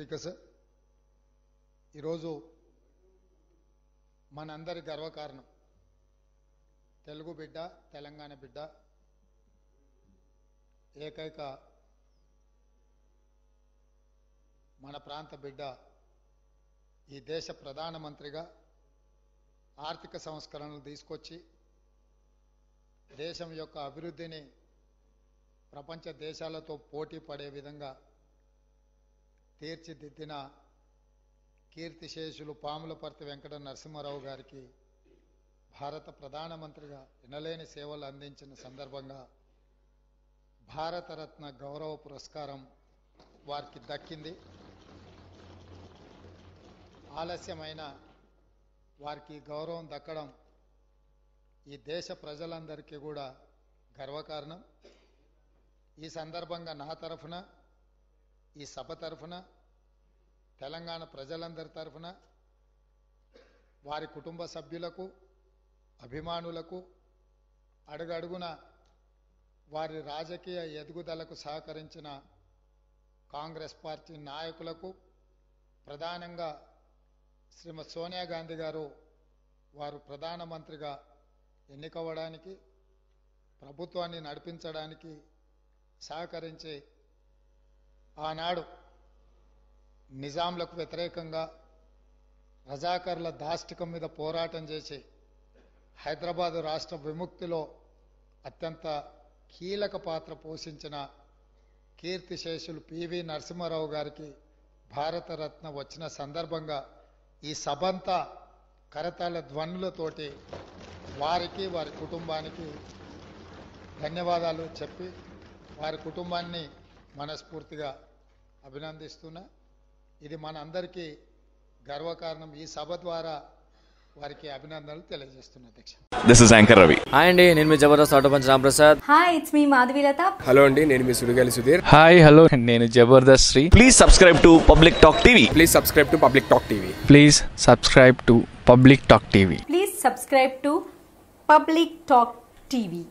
Speaker sir ఈరోజు మనందరి గర్వకారణం. తెలుగు బిడ్డ తెలంగాణ బిడ్డ ఏకైక మన ప్రాంత బిడ్డ ఈ దేశ ప్రధానమంత్రిగా ఆర్థిక సంస్కరణలు తీసుకొచ్చి దేశం యొక్క అభివృద్ధిని ప్రపంచ దేశాలతో పోటీ పడే విధంగా తీర్చిదిద్దిన కీర్తిశేషులు పాములపర్తి వెంకట నరసింహారావు గారికి భారత ప్రధానమంత్రిగా ఎనలేని సేవలు అందించిన సందర్భంగా భారతరత్న గౌరవ పురస్కారం వారికి దక్కింది. ఆలస్యమైన వారికి గౌరవం దక్కడం ఈ దేశ ప్రజలందరికీ కూడా గర్వకారణం. ఈ సందర్భంగా నా తరఫున ఈ సభ తరఫున తెలంగాణ ప్రజలందరి తరఫున వారి కుటుంబ సభ్యులకు అభిమానులకు అడుగడుగున వారి రాజకీయ ఎదుగుదలకు సహకరించిన కాంగ్రెస్ పార్టీ నాయకులకు ప్రధానంగా శ్రీమతి సోనియా గాంధీ గారు వారు ప్రధానమంత్రిగా ఎన్నికవ్వడానికి ప్రభుత్వాన్ని నడిపించడానికి సహకరించే ఆనాడు నిజాంలకు వ్యతిరేకంగా రజాకర్ల దాష్టికం మీద పోరాటం చేసి హైదరాబాదు రాష్ట్ర విముక్తిలో అత్యంత కీలక పాత్ర పోషించిన కీర్తిశేషులు పివి నరసింహారావు గారికి భారతరత్న వచ్చిన సందర్భంగా ఈ సభంతా కరతాళ ధ్వనులతోటి వారికి వారి కుటుంబానికి ధన్యవాదాలు చెప్పి వారి కుటుంబాన్ని మనస్ఫూర్తిగా అభినందిస్తున్నా. ఇది మన అందరికీ గర్వకారణం. ఈ సభ ద్వారా వారికి అభినందనలు తెలియజేస్తున్నా అధ్యక్ష. This is anchor Ravi hi అండి నేను మీ Jabardasth auto punch hi it's me Madhavilatha hello అండి నేను మీ సుడిగాలి సుధీర్. హాయ్ హలో నేను Jabardasth Sri. Please subscribe to Public Talk TV please subscribe to Public Talk TV please subscribe to Public Talk TV please subscribe to Public Talk TV